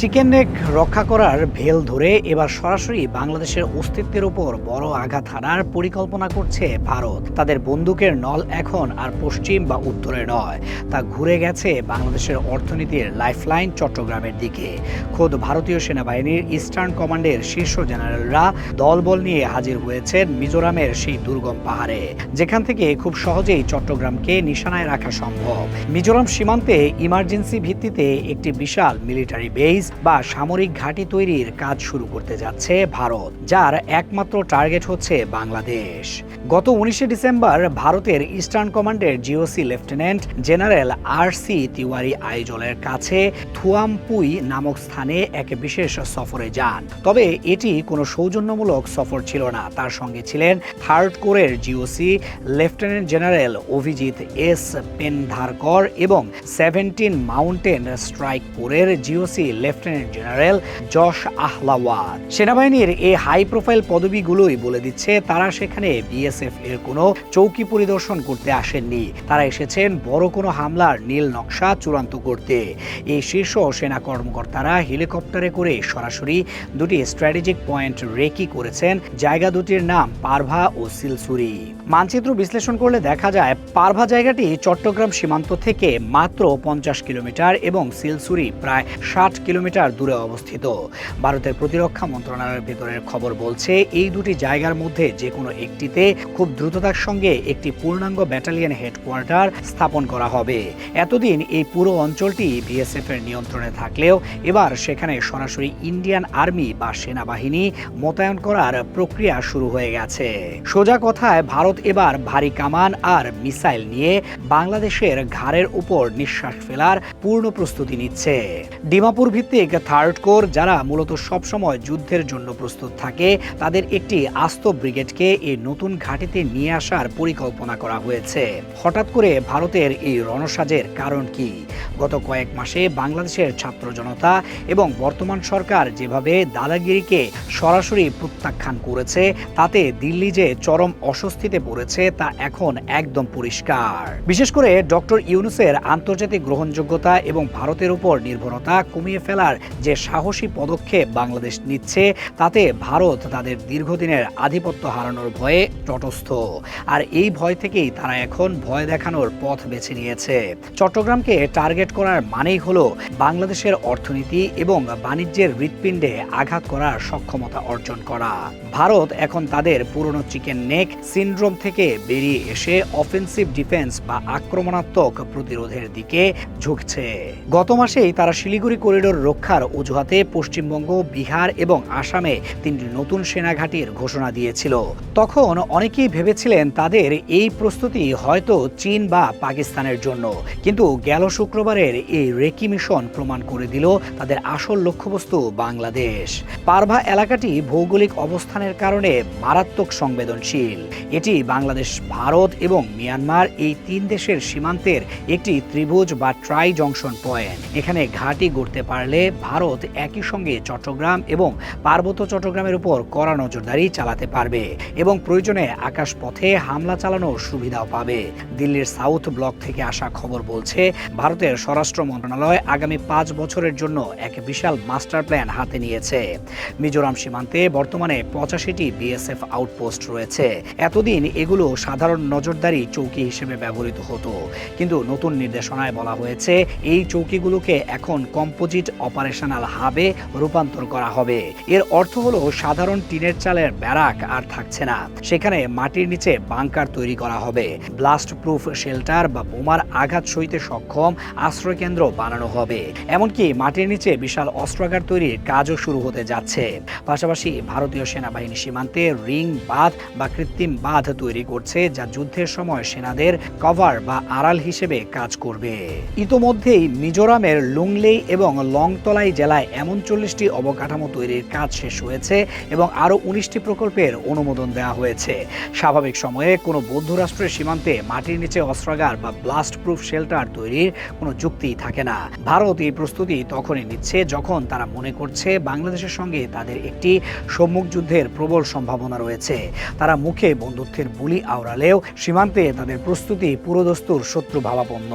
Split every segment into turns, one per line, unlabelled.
Chicken neck রক্ষা করার ভেল ধরে এবার সরাসরি বাংলাদেশের অস্তিত্বের উপর বড় আঘাত হানার পরিকল্পনা করছে ভারত। তাদের বন্দুকের নল এখন আর পশ্চিম বা উত্তরে নয়। তা ঘুরে গেছে বাংলাদেশের অর্থনীতির লাইফলাইন চট্টগ্রামের দিকে। খোদ ভারতীয় সেনাবাহিনীর ইস্টার্ন কমান্ডের শীর্ষ জেনারেলরা দলবল নিয়ে হাজির হয়েছেন মিজোরামের সেই দুর্গম পাহাড়ে। যেখান থেকে খুব সহজেই চট্টগ্রামকে নিশানায় রাখা সম্ভব। মিজোরাম সীমান্তে ইমার্জেন্সি ভিত্তিতে একটি বিশাল মিলিটারি বেস বা সামরিক ঘাঁটি তৈরির কাজ শুরু করতে যাচ্ছে ভারত, যার একমাত্র টার্গেট হচ্ছে বাংলাদেশ। গত উনিশে ডিসেম্বর ভারতের ইস্টার্ন কমান্ডের GOC lieutenant general R C Tiwari আইজলের কাছে থুয়ামপুই নামক স্থানে এক বিশেষ সফরে যান। তবে এটি কোনো সৌজন্যমূলক সফর ছিল না। তার সঙ্গে ছিলেন থার্ড কোরের GOC lieutenant general Abhijit S Pendharkar এবং সেভেন্টিন মাউন্টেন স্ট্রাইক কোরের GOC lieutenant general Yash Ahlawat. সেনাবাহিনীর এই হাই প্রোফাইল পদবিগুলোই বলে দিচ্ছে, তারা সেখানে বিএসএফ এর কোনো চৌকি পরিদর্শন করতে আসেননি। তারা এসেছেন বড় কোনো হামলার নীল নকশা চূড়ান্ত করতে। এই শীর্ষ সেনা কর্মকর্তারা হেলিকপ্টারে করে সরাসরি দুটি স্ট্র্যাটেজিক পয়েন্ট রেকি করেছেন, জায়গা দুটির নাম পারভা ও সিলসুরি। মানচিত্র বিশ্লেষণ করলে দেখা যায়, পারভা জায়গাটি চট্টগ্রাম সীমান্ত থেকে মাত্র পঞ্চাশ কিলোমিটার এবং সিলসুরি প্রায় ষাট কিলোমিটার দূরে অবস্থিত। ভারতের প্রতিরক্ষা মন্ত্রণালয়ের ভেতরের খবর বলছে, এই দুটি জায়গার মধ্যে যে কোনো একটিতে খুব দ্রুততার সঙ্গে একটি পূর্ণাঙ্গ ব্যাটালিয়ন হেডকোয়ার্টার স্থাপন করা হবে। এতদিন এই পুরো অঞ্চলটি বিএসএফ এর নিয়ন্ত্রণে থাকলেও এবার সেখানে সরাসরি ইন্ডিয়ান আর্মি বা সেনাবাহিনী মোতায়েন করার প্রক্রিয়া শুরু হয়ে গেছে। সোজা কথায়, ভারত এবার ভারী কামান আর মিসাইল নিয়ে বাংলাদেশের ঘাড়ের উপর নিঃশ্বাস ফেলার পূর্ণ প্রস্তুতি নিচ্ছে। ডিমাপুর ভিত্তিক থার্ড কোর যারা মূলত সবসময় যুদ্ধের জন্য প্রস্তুত থাকে, তাদের একটি আস্ত ব্রিগেডকে এই নতুন ঘাঁটিতে নিয়ে আসার পরিকল্পনা করা হয়েছে। হঠাৎ করে ভারতের এই রণসাজের কারণ কি? গত কয়েক মাসে বাংলাদেশের ছাত্র জনতা এবং বর্তমান সরকার যেভাবে দাদাগিরিকে সরাসরি প্রত্যাখ্যান করেছে, তাতে দিল্লি যে চরম অস্বস্তিতে পড়েছে, তা এখন একদম পরিষ্কার। বিশেষ করে ডক্টর ইউনুসের আন্তর্জাতিক গ্রহণযোগ্যতা এবং ভারতের উপর নির্ভরতা কমিয়ে ফেলার যে সাহসী পদক্ষেপ বাংলাদেশ নিচ্ছে, তাতে ভারত তাদের দীর্ঘদিনের আধিপত্য হারানোর ভয়ে তটস্থ। আর এই ভয় থেকেই তারা এখন ভয় দেখানোর পথ বেছে নিয়েছে। চট্টগ্রামকে টার্গেট করার মানেই হলো বাংলাদেশের অর্থনীতি এবং বাণিজ্যের হৃৎপিণ্ডে আঘাত করার সক্ষমতা অর্জন করা। ভারত এখন তাদের পুরনো চিকেন নেক সিন্ড্রোম থেকে বেরিয়ে এসে অফেন্সিভ ডিফেন্স বা আক্রমণাত্মক প্রতিরোধের দিকে ঝুঁকছে। গত মাসেই তারা শিলিগুড়ি করিডোর রক্ষার অজুহাতে পশ্চিমবঙ্গ, বিহার এবং আসামে তিনটি নতুন সেনাঘাটির ঘোষণা দিয়েছিল। তখন অনেকেই ভেবেছিলেন তাদের এই প্রস্তুতি হয়তো চীন বা পাকিস্তানের জন্য। কিন্তু গেল শুক্রবারের এই রেকি মিশন প্রমাণ করে দিল তাদের আসল লক্ষ্যবস্তু বাংলাদেশ। পারভা এলাকাটি ভৌগোলিক অবস্থানের কারণে মারাত্মক সংবেদনশীল। এটি বাংলাদেশ, ভারত এবং মিয়ানমার এই তিন দেশের সীমান্তের একটি ত্রিভুজ বা ট্রাই জংশন পয়েন্ট। এখানে ঘাঁটি গড়তে পারলে ভারত একই সঙ্গে চট্টগ্রাম এবং পার্বত্য চট্টগ্রামের উপর কড়া নজরদারি চালাতে পারবে এবং প্রয়োজনে আকাশপথে হামলা চালানোর সুবিধাও পাবে। দিল্লির সাউথ ব্লক থেকে আসা খবর বলছে, ভারতের স্বরাষ্ট্র মন্ত্রণালয় আগামী পাঁচ বছরের জন্য এক বিশাল মাস্টার প্ল্যান হাতে নিয়েছে। মিজোরাম সীমান্তে বর্তমানে পঁচাশিটি বিএসএফ আউটপোস্ট রয়েছে। এতদিন এগুলো সাধারণ নজরদারি চৌকি হিসেবে ব্যবহৃত হতো। কিন্তু নতুন নির্দেশনায় বলা হয়েছে, এই চৌকিগুলোকে এখন কম্পোজিট অপারেশনাল হাবে রূপান্তর করা হবে। এর অর্থ হলো সাধারণ টিনের চালের ব্যারাক আর থাকছে না। সেখানে মাটির নিচে বাংকার তৈরি করা হবে। ব্লাস্ট প্রুফ শেল্টার বা বোমার আঘাত সইতে সক্ষম আশ্রয়কেন্দ্র বানানো হবে। এমনকি মাটির নিচে বিশাল অস্ত্রাগার তৈরির কাজও শুরু হতে যাচ্ছে। পাশাপাশি ভারতীয় সেনাবাহিনী সীমান্তে রিং বাঁধ বা কৃত্রিম বাঁধ তৈরি করছে যা যুদ্ধের সময় সেনাদের কভার বা আড়াল হিসেবে কাজ করবে। ইতোমধ্যেই মিজোরামের লুংলেই এবং লংতলাই জেলায় এমন চল্লিশটি অবকাঠামো তৈরির কাজ শেষ হয়েছে এবং আরও উনিশটি প্রকল্পের অনুমোদন দেওয়া হয়েছে। স্বাভাবিক সময়ে কোনো বৌদ্ধ রাষ্ট্রের সীমান্তে মাটির নিচে অস্ত্রাগার বা ব্লাস্ট প্রুফ শেল্টার তৈরির কোনো যুক্তিই থাকে না। ভারত এই প্রস্তুতি তখনই নিচ্ছে যখন তারা মনে করছে বাংলাদেশের সঙ্গে তাদের একটি সম্মুখ যুদ্ধের প্রবল সম্ভাবনা রয়েছে। তারা মুখে বন্ধুত্বের বুলি আওড়ালেও সীমান্তে তাদের প্রস্তুতি পুরোদস্তুর শত্রু ভাবাপন্ন।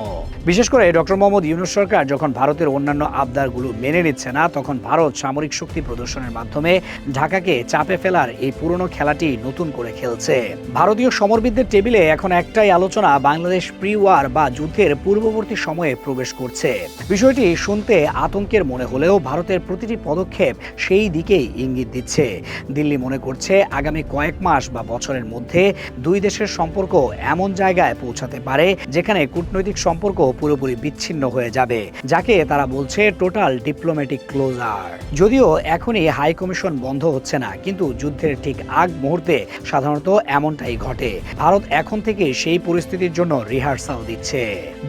বিশেষ করে ডক্টর মোহাম্মদ ইউনুস সরকার যখন ভারতের অন্যান্য আবদারগুলো মেনে নিচ্ছে না, তখন ভারত সামরিক শক্তি প্রদর্শনের মাধ্যমে ঢাকাকে চাপে ফেলার এই পুরনো খেলাটি নতুন করে খেলছে। ভারতীয় সমরবিদদের টেবিলে এখন একটাই আলোচনা, বাংলাদেশ প্রি ওয়ার বা যুদ্ধের পূর্ববর্তী সময়ে প্রবেশ করছে। বিষয়টি শুনতে আতঙ্কের মনে হলেও ভারতের প্রতিটি পদক্ষেপ সেই দিকেই ইঙ্গিত দিচ্ছে। দিল্লি মনে করছে আগামী কয়েক মাস বা বছরের মধ্যে দুই দেশের সম্পর্ক এমন জায়গায় পৌঁছাতে পারে, যেখানে কূটনৈতিক সম্পর্ক পুরোপুরি বিচ্ছিন্ন হয়ে যাবে, যাকে তারা বলছে টোটাল ডিপ্লোম্যাটিক ক্লোজার যদিও এখনই হাই কমিশন বন্ধ হচ্ছে না, কিন্তু যুদ্ধের ঠিক আগ মুহূর্তে সাধারণত এমনটাই ঘটে। ভারত এখন থেকে সেই পরিস্থিতির জন্য রিহার্সাল দিচ্ছে।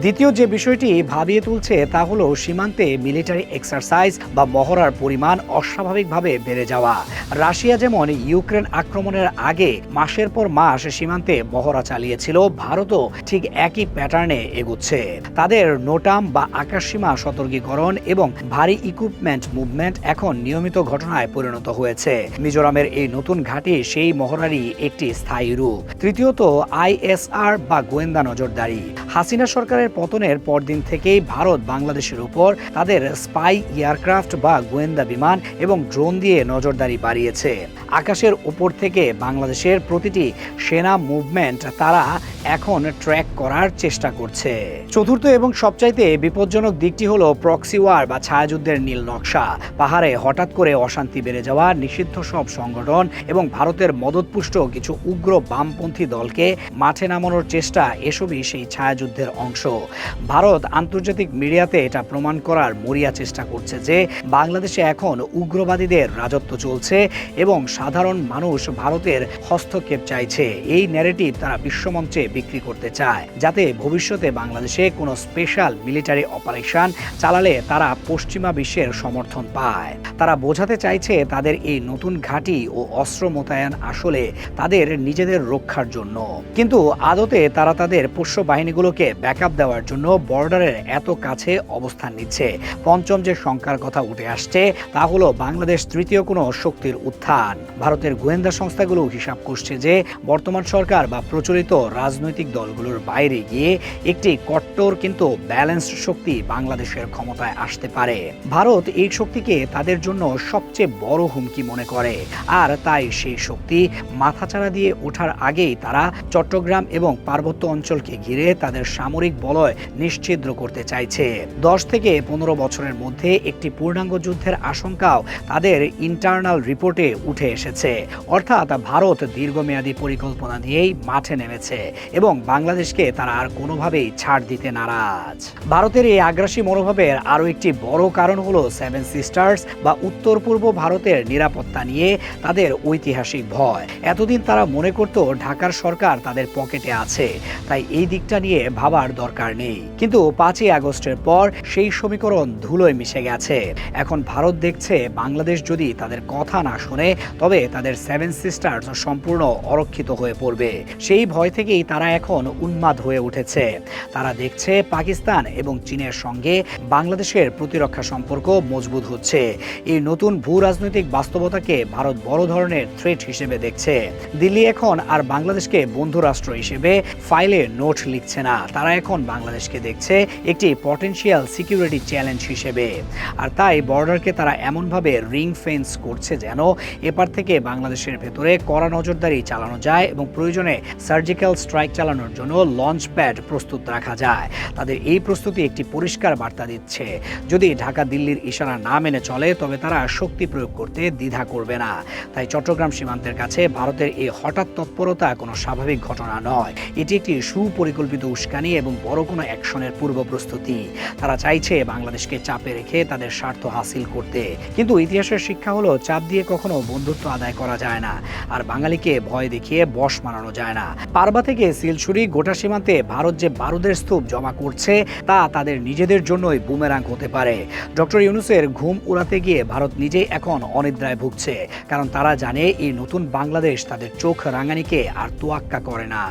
দ্বিতীয় যে বিষয়টি ভাবিয়ে তুলছে তা হলো সীমান্তে মিলিটারি এক্সারসাইজ বা মহড়ার পরিমাণ অস্বাভাবিকভাবে বেড়ে যাওয়া। রাশিয়া যেমন ইউক্রেন আক্রমণের আগে মাসের পর মাস সীমান্তে মহড়া চালিয়েছিল, ভারতও ঠিক একই প্যাটার্নে এগুচ্ছে। তাদের নোটাম বা আকাশসীমা সতর্কীকরণ এবং ভারী ইকুইপমেন্ট মুভমেন্ট এখন নিয়মিত ঘটনায় পরিণত হয়েছে। মিজোরামের এই নতুন ঘাঁটি সেই মহড়ারই একটি স্থায়ী রূপ। তৃতীয়ত আইএসআর বা গোয়েন্দা নজরদারি। হাসিনা সরকারের পতনের পরদিন থেকেই ভারত বাংলাদেশের উপর তাদের স্পাই এয়ারক্রাফট বা গোয়েন্দা বিমান এবং ড্রোন দিয়ে নজরদারি বাড়িয়েছে। আকাশের উপর থেকে বাংলাদেশের প্রতিটি সেনা মুভমেন্ট তারা এখন ট্র্যাক করার চেষ্টা করছে। চতুর্থ এবং সবচাইতে বিপজ্জনক দিকটি হলো প্রক্সি ওয়ার বা ছায়াযুদ্ধের নীল নকশা। পাহাড়ে হঠাৎ করে অশান্তি বেড়ে যাওয়া নিষিদ্ধ সব সংগঠন এবং ভারতের মদতপুষ্ট কিছু উগ্র বামপন্থী দলকে মাঠে নামানোর চেষ্টা এসবই সেই ছায়াযুদ্ধের অংশ। ভারত আন্তর্জাতিক মিডিয়াতে এটা প্রমাণ করার মরিয়া চেষ্টা করছে যে, বাংলাদেশে এখন উগ্রবাদীদের রাজত্ব চলছে এবং সাধারণ মানুষ ভারতের হস্তক্ষেপ চাইছে। এই ন্যারেটিভ তারা বিশ্বমঞ্চে বিক্রি করতে চায়। যাতে ভবিষ্যতে বাংলাদেশে কোনো স্পেশাল মিলিটারি অপারেশন চালালে তারা পশ্চিমা বিশ্বের সমর্থন পায়। তারা বোঝাতে চাইছে তাদের এই নতুন ঘাঁটি ও অস্ত্র মোতায়েন আসলে তাদের নিজেদের রক্ষার জন্য। কিন্তু আদতে তারা তাদের পোষ্য বাহিনীগুলোকে ব্যাকআপ দেওয়ার জন্য বর্ডারের এত কাছে অবস্থান নিচ্ছে। পঞ্চম যে শঙ্কার কথা উঠে আসছে, তা হলো বাংলাদেশ তৃতীয় কোনো শক্তির উত্থান। ভারতের গোয়েন্দা সংস্থাগুলো হিসাব করছে যে, বর্তমান সরকার বা প্রচলিত রাজনৈতিক দলগুলোর বাইরে গিয়ে একটি কট্টর কিন্তু ব্যালেন্সড শক্তি বাংলাদেশের ক্ষমতায় আসতে পারে। ভারত এই শক্তিকে তাদের জন্য সবচেয়ে বড় হুমকি মনে করে। আর তাই সেই শক্তি মাথাচাড়া দিয়ে ওঠার আগেই তারা চট্টগ্রাম এবং পার্বত্য অঞ্চলকে ঘিরে তাদের সামরিক বলয় নিশ্ছিদ্র করতে চাইছে। দশ থেকে পনেরো বছরের মধ্যে একটি পূর্ণাঙ্গ যুদ্ধের আশঙ্কাও তাদের ইন্টারনাল রিপোর্টে উঠে এসেছে। অর্থাৎ ভারত দীর্ঘমেয়াদী পরিকল্পনা নিয়েই মাঠে নেমেছে এবং বাংলাদেশকে তারা আর কোনোভাবেই ছাড় দিতে নারাজ। ভারতের এই আগ্রাসী মনোভাবের আরও একটি বড় কারণ হলো সেভেন সিস্টার্স বা উত্তর পূর্ব ভারতের নিরাপত্তা নিয়ে তাদের ঐতিহাসিক ভয়। এতদিন তারা মনে করত ঢাকার সরকার তাদের পকেটে আছে। তাই এই দিকটা নিয়ে ভাবার দরকার নেই। কিন্তু পাঁচই আগস্টের পর সেই সমীকরণ ধুলোয় মিশে গেছে। এখন ভারত দেখছে বাংলাদেশ যদি তাদের কথা না শোনে, তবে তাদের সেভেন সিস্টার্স সম্পূর্ণ অরক্ষিত হয়ে পড়বে। সেই ভয় থেকেই তারা এখন উন্মাদ হয়ে উঠেছে। তারা দেখছে পাকিস্তান এবং চীনের সঙ্গে বাংলাদেশের প্রতিরক্ষা সম্পর্ক মজবুত হচ্ছে। এই নতুন ভূ রাজনৈতিক বাস্তবতাকে ভারত বড় ধরনের থ্রেট হিসেবে দেখছে। দিল্লি এখন আর বাংলাদেশকে বন্ধু রাষ্ট্র হিসেবে ফাইলে নোট লিখছে না। তারা এখন বাংলাদেশকে দেখছে একটি পটেনশিয়াল সিকিউরিটি চ্যালেঞ্জ হিসেবে। আর তাই বর্ডারকে তারা এমনভাবে রিং ফেন্স করছে যেন এপার থেকে বাংলাদেশের ভেতরে কড়া নজরদারি চালানো যায় এবং প্রয়োজনে সার্জিক্যাল স্ট্রাইক চালানোর জন্য লঞ্চ প্যাড প্রস্তুত রাখা যায়। তাদের এই প্রস্তুতি একটি পরিষ্কার বার্তা দিচ্ছে। যদি ঢাকা দিল্লির ইশারা না মেনে চলে, তবে তারা শক্তি প্রয়োগ করতে দ্বিধা করবে না। তাই চট্টগ্রাম সীমান্তের কাছে ভারতের এই হঠাৎ তৎপরতা কোনো স্বাভাবিক ঘটনা নয়। এটি একটি সুপরিকল্পিত উস্কানি এবং বড় কোনো অ্যাকশনের পূর্ব প্রস্তুতি। তারা চাইছে বাংলাদেশকে চাপে রেখে তাদের স্বার্থ হাসিল করতে। কিন্তু ইতিহাসের শিক্ষা হলো, চাপ দিয়ে কখনো বন্ধুত্ব আদায় করা যায় না। আর বাঙালিকে ভয় দেখিয়ে বশ মানানো যায় না। পারবা থেকে সিলছুরি গোটা সীমান্তে ভারত যে বারুদের স্তূপ জমা করছে, তা তাদের নিজেদের জন্যই বুমেরাং হতে পারে। ডক্টর ইউনুসের ঘুম উড়াতে গিয়ে ভারত নিজেই এখন অনিদ্রায় ভুগছে। কারণ তারা জানে এই নতুন বাংলাদেশ তাদের চোখ রাঙানিকে আর তোয়াক্কা করে না।